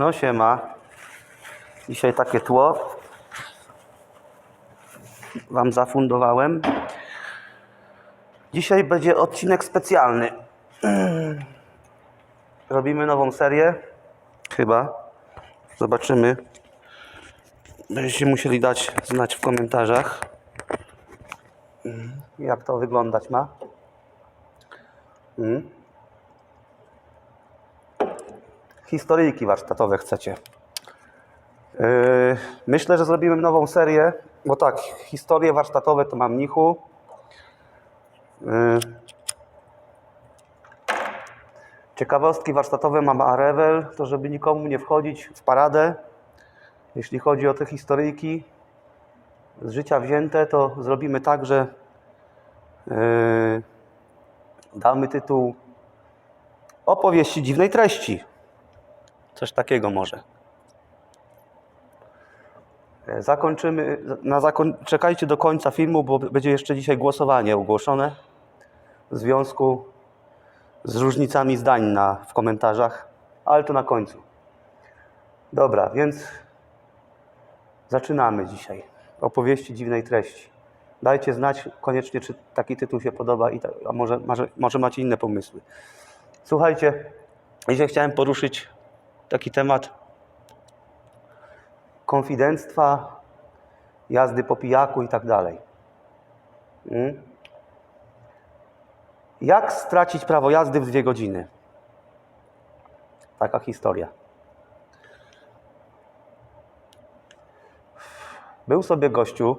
No siema. Dzisiaj takie tło Wam zafundowałem. Dzisiaj będzie odcinek specjalny. Robimy nową serię. Chyba. Zobaczymy. Będziecie musieli dać znać w komentarzach, jak to wyglądać ma. Mm. Historyjki warsztatowe chcecie. Yy, myślę, że zrobimy nową serię, bo tak, historie warsztatowe to mam Nichu. Yy, ciekawostki warsztatowe mam Arewel, to żeby nikomu nie wchodzić w paradę. Jeśli chodzi o te historyjki z życia wzięte, to zrobimy tak, że yy, damy tytuł Opowieści dziwnej treści. Coś takiego może. E, Zakończymy, na zakoń, czekajcie do końca filmu, bo będzie jeszcze dzisiaj głosowanie ogłoszone w związku z różnicami zdań na, w komentarzach, ale to na końcu. Dobra, więc zaczynamy dzisiaj. Opowieści dziwnej treści. Dajcie znać koniecznie, czy taki tytuł się podoba, i ta, a może, może, może macie inne pomysły. Słuchajcie, dzisiaj chciałem poruszyć taki temat konfidenctwa, jazdy po pijaku i tak dalej. Mm? Jak stracić prawo jazdy w dwie godziny? Taka historia. Był sobie gościu,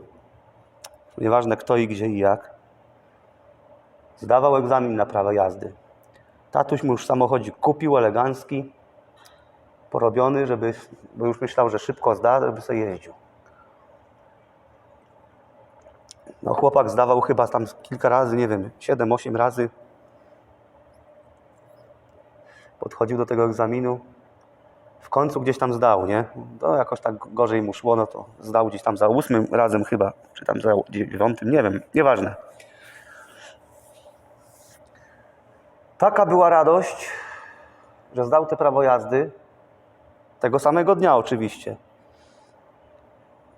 nieważne kto i gdzie i jak, zdawał egzamin na prawo jazdy. Tatuś mu już samochodzik kupił, elegancki, porobiony, żeby, bo już myślał, że szybko zda, żeby sobie jeździł. No chłopak zdawał chyba tam kilka razy, nie wiem, 7-8 razy. Podchodził do tego egzaminu. W końcu gdzieś tam zdał, nie? To jakoś tak gorzej mu szło, no to zdał gdzieś tam za ósmym razem chyba, czy tam za dziewiątym, nie wiem, nieważne. Taka była radość, że zdał te prawo jazdy, tego samego dnia oczywiście.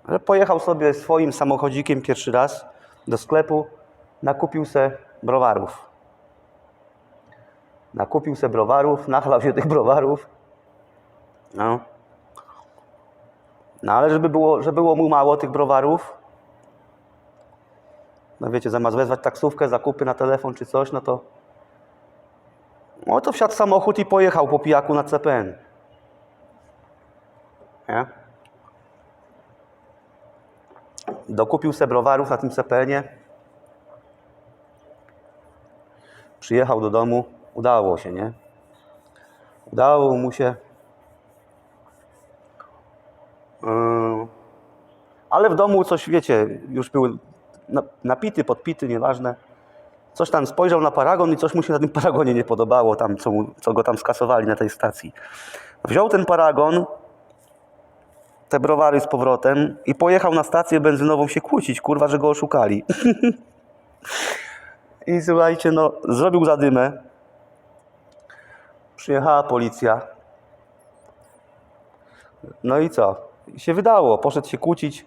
Ale pojechał sobie swoim samochodzikiem pierwszy raz do sklepu, nakupił se browarów. Nakupił se browarów, nachlał się tych browarów. No. No ale żeby było, że było mu mało tych browarów, no wiecie, zamiast wezwać taksówkę, zakupy na telefon czy coś, no to no to wsiadł samochód i pojechał po pijaku na CPN. Nie? Dokupił se browarów na tym CPN-ie. Przyjechał do domu. Udało się, nie? Udało mu się. Yy, Ale w domu coś, wiecie, już był na- napity, podpity, nieważne. Coś tam spojrzał na paragon i coś mu się na tym paragonie nie podobało, tam, co, mu, co go tam skasowali na tej stacji. Wziął ten paragon, te browary z powrotem i pojechał na stację benzynową się kłócić, kurwa, że go oszukali. I słuchajcie, no, zrobił zadymę. Przyjechała policja. No i co? I się wydało, poszedł się kłócić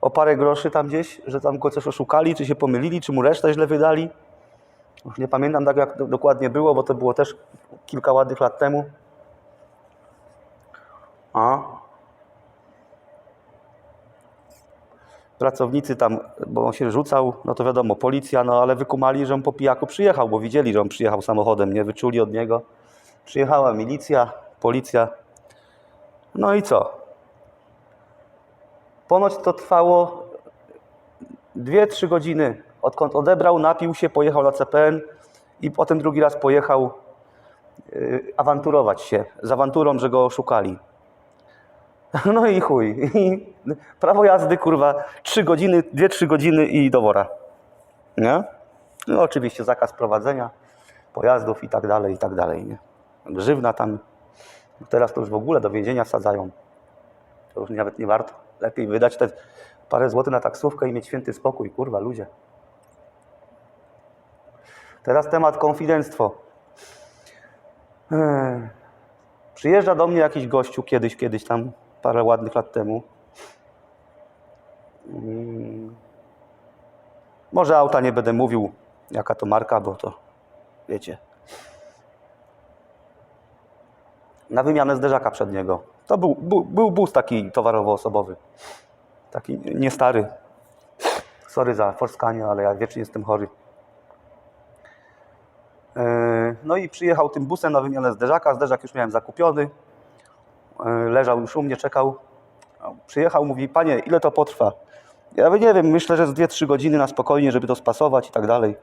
o parę groszy tam gdzieś, że tam go coś oszukali, czy się pomylili, czy mu resztę źle wydali. Już nie pamiętam tak, jak do- dokładnie było, bo to było też kilka ładnych lat temu. A. Pracownicy tam, bo on się rzucał, no to wiadomo, policja, no ale wykumali, że on po pijaku przyjechał, bo widzieli, że on przyjechał samochodem, nie wyczuli od niego. Przyjechała milicja, policja. No i co? Ponoć to trwało 2-3 godziny, odkąd odebrał, napił się, pojechał na CPN i potem drugi raz pojechał yy, awanturować się z awanturą, że go oszukali. No i chuj. I prawo jazdy, kurwa, 3 godziny, 2-3 godziny i do wora. Nie? No oczywiście zakaz prowadzenia pojazdów i tak dalej, i tak dalej, nie? Grzywna tam, teraz to już w ogóle do więzienia sadzają. To już nawet nie warto. Lepiej wydać te parę złotych na taksówkę i mieć święty spokój, kurwa, ludzie. Teraz temat konfidenctwo. Przyjeżdża do mnie jakiś gościu kiedyś, kiedyś tam, parę ładnych lat temu. Mm. Może auta nie będę mówił, jaka to marka, bo to wiecie. Na wymianę zderzaka przedniego. To był, był, był bus taki towarowo-osobowy. Taki nie stary. Sorry za forskanie, ale ja wiecznie jestem chory. Yy, No i przyjechał tym busem na wymianę zderzaka. Zderzak już miałem zakupiony. Yy, Leżał już u mnie, czekał. Przyjechał, mówi, panie, ile to potrwa? Ja mówię, nie wiem, myślę, że z 2-3 godziny na spokojnie, żeby to spasować i tak dalej.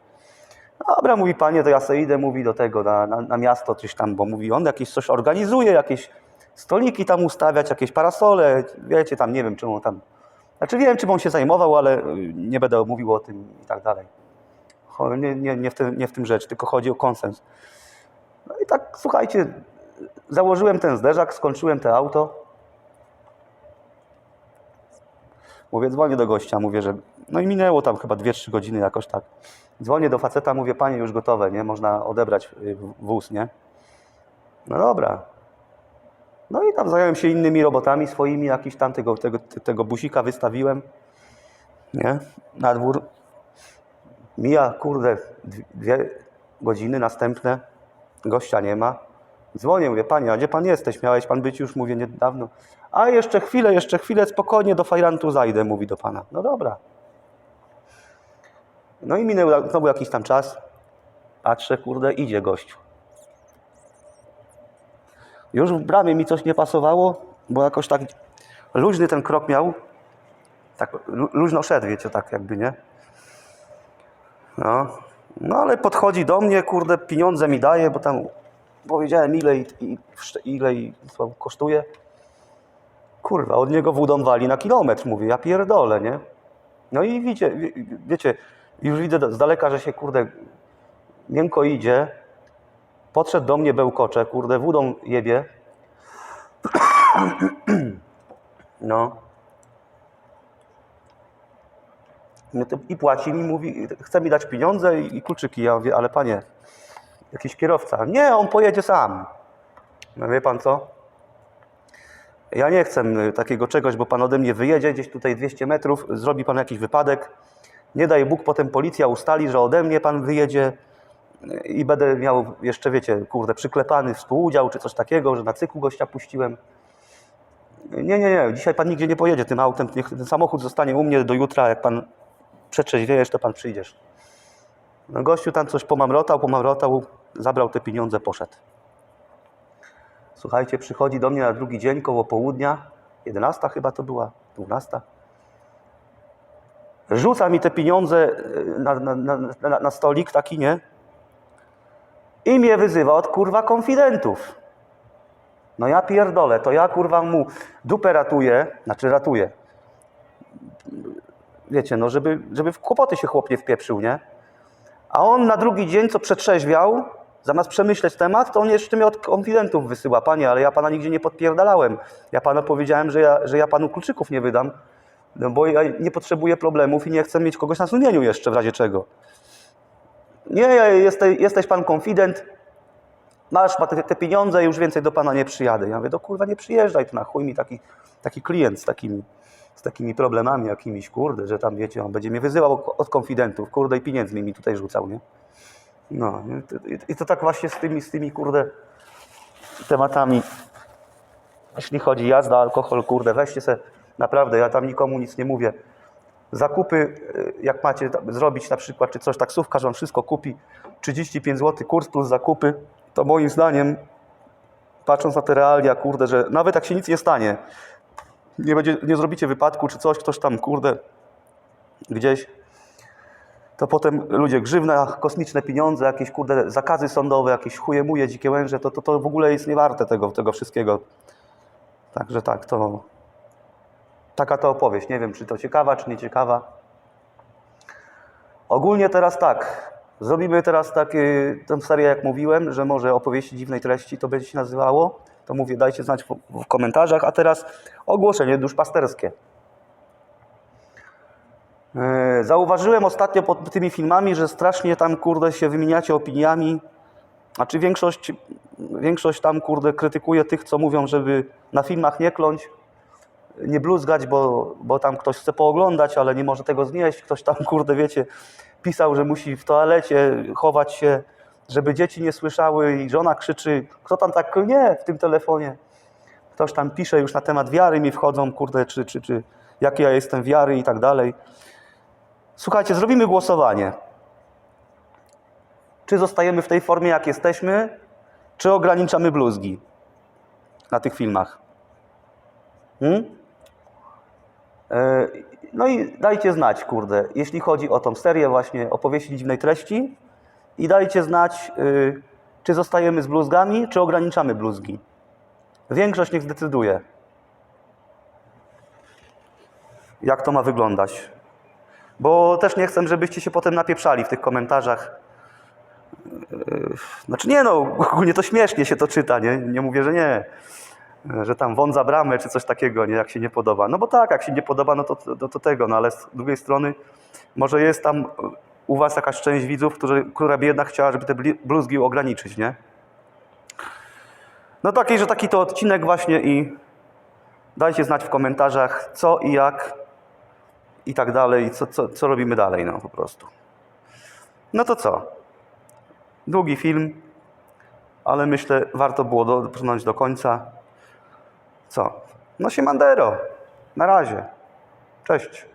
Dobra, mówi panie, to ja sobie idę, mówi do tego, na, na, na miasto coś tam, bo mówi, on jakieś coś organizuje, jakieś stoliki tam ustawiać, jakieś parasole, wiecie, tam nie wiem, czym on tam... Znaczy wiem, czym on się zajmował, ale y, nie będę mówił o tym i tak dalej. Nie, nie, nie, w tym, nie w tym rzecz, tylko chodzi o konsens. No i tak, słuchajcie, założyłem ten zderzak, skończyłem te auto. Mówię, dzwonię do gościa, mówię, że... No i minęło tam chyba 2-3 godziny jakoś tak. Dzwonię do faceta, mówię, panie, już gotowe, nie? Można odebrać y, wóz, nie? No dobra. No i tam zająłem się innymi robotami swoimi, jakiś tam tego, tego, tego busika wystawiłem, nie? Na dwór. Mija, kurde, dwie godziny następne, gościa nie ma. Dzwonię, mówię, panie, a gdzie pan jesteś? Miałeś pan być już, mówię, niedawno. A jeszcze chwilę, jeszcze chwilę, spokojnie do fajrantu zajdę, mówi do pana. No dobra. No i minął znowu jakiś tam czas. Patrzę, kurde, idzie gościu. Już w bramie mi coś nie pasowało, bo jakoś tak luźny ten krok miał. Tak lu- luźno szedł, wiecie, tak jakby, nie? No, no ale podchodzi do mnie, kurde, pieniądze mi daje, bo tam powiedziałem ile i, i ile i kosztuje. Kurwa, od niego wódą wali na kilometr, mówię, ja pierdolę, nie? No i wiecie, wie- wiecie, już widzę z daleka, że się, kurde, miękko idzie. Podszedł do mnie bełkocze, kurde, wódą jebie. No. No I płaci mi, mówi, chce mi dać pieniądze i, i kluczyki. Ja mówię, ale panie, jakiś kierowca. Nie, on pojedzie sam. No wie pan co? Ja nie chcę y, takiego czegoś, bo pan ode mnie wyjedzie gdzieś tutaj 200 metrów, zrobi pan jakiś wypadek. Nie daj Bóg, potem policja ustali, że ode mnie pan wyjedzie y, i będę miał jeszcze, wiecie, kurde, przyklepany współudział czy coś takiego, że na cyklu gościa puściłem. Nie, nie, nie, dzisiaj pan nigdzie nie pojedzie tym autem, niech ten samochód zostanie u mnie do jutra, jak pan przetrzeźwiejesz, to pan przyjdziesz. No gościu tam coś pomamrotał, pomamrotał, zabrał te pieniądze, poszedł. Słuchajcie, przychodzi do mnie na drugi dzień koło południa, 11 chyba to była, 12. Rzuca mi te pieniądze y, na, na, na, na, stolik taki, nie? I mnie wyzywa od kurwa konfidentów. No ja pierdolę, to ja kurwa mu dupę ratuję, znaczy ratuję. Wiecie, no żeby, żeby w kłopoty się chłop nie wpieprzył, nie? A on na drugi dzień, co przetrzeźwiał, zamiast przemyśleć temat, to on jeszcze mnie od konfidentów wysyła. Panie, ale ja pana nigdzie nie podpierdalałem. Ja panu powiedziałem, że ja, że ja panu kluczyków nie wydam, no bo ja nie potrzebuję problemów i nie chcę mieć kogoś na sumieniu jeszcze w razie czego. Nie, jesteś, jesteś pan konfident, masz te, te pieniądze już więcej do pana nie przyjadę. Ja mówię, do kurwa nie przyjeżdżaj, to na chuj mi taki, taki klient z takimi, z takimi problemami jakimiś, kurde, że tam wiecie, on będzie mnie wyzywał od konfidentów, kurde i pieniędzmi mi tutaj rzucał, nie? No? I- to tak właśnie z tymi, z tymi, kurde, tematami, jeśli chodzi jazda, alkohol, kurde, weźcie se, naprawdę, ja tam nikomu nic nie mówię. Zakupy, y, jak macie zrobić na przykład, czy coś, taksówkarz wam wszystko kupi, 35 zł kurs plus zakupy, to moim zdaniem, patrząc na te realia, kurde, że nawet jak się nic nie stanie, nie, będzie, nie zrobicie wypadku, czy coś, ktoś tam, kurde, gdzieś, to potem ludzie grzywna, kosmiczne pieniądze, jakieś, kurde, zakazy sądowe, jakieś chujemuje, dzikie łęże, to, to, to w ogóle jest niewarte tego, tego wszystkiego. Także tak, to taka to opowieść. Nie wiem, czy to ciekawa, czy nie ciekawa. Ogólnie teraz tak. Zrobimy teraz tak, y, tę serię, jak mówiłem, że może opowieści dziwnej treści to będzie się nazywało. To mówię, dajcie znać w, w komentarzach. A teraz ogłoszenie duszpasterskie. Zauważyłem ostatnio pod tymi filmami, że strasznie tam, kurde, się wymieniacie opiniami Znaczy większość, większość tam, kurde, krytykuje tych, co mówią, żeby na filmach nie kląć, nie bluzgać, bo, bo tam ktoś chce pooglądać, ale nie może tego znieść. Ktoś tam, kurde, wiecie, pisał, że musi w toalecie chować się, żeby dzieci nie słyszały i żona krzyczy, kto tam tak klnie w tym telefonie. Ktoś tam pisze już na temat wiary, mi wchodzą, kurde, czy, czy, czy jakie ja jestem wiary i tak dalej. Słuchajcie, zrobimy głosowanie. Czy zostajemy w tej formie, jak jesteśmy, czy ograniczamy bluzgi na tych filmach? Hmm? E, No i dajcie znać, kurde, jeśli chodzi o tą serię właśnie opowieści dziwnej treści i dajcie znać, y, czy zostajemy z bluzgami, czy ograniczamy bluzgi. Większość niech zdecyduje, jak to ma wyglądać. Bo też nie chcę, żebyście się potem napieprzali w tych komentarzach. Yy, Znaczy nie no, ogólnie to śmiesznie się to czyta, nie, nie mówię, że nie. Że tam wąt za bramę czy coś takiego, nie, jak się nie podoba. No bo tak, jak się nie podoba, no to, to, to tego, no ale z drugiej strony może jest tam u was jakaś część widzów, która by jednak chciała, żeby te bluzgi ograniczyć, nie? No taki, że taki to odcinek właśnie i dajcie znać w komentarzach co i jak i tak dalej, co, co, co robimy dalej, no po prostu. No to co? Długi film, ale myślę, warto było dotrząść do końca. Co? No się Mandero. Na razie. Cześć.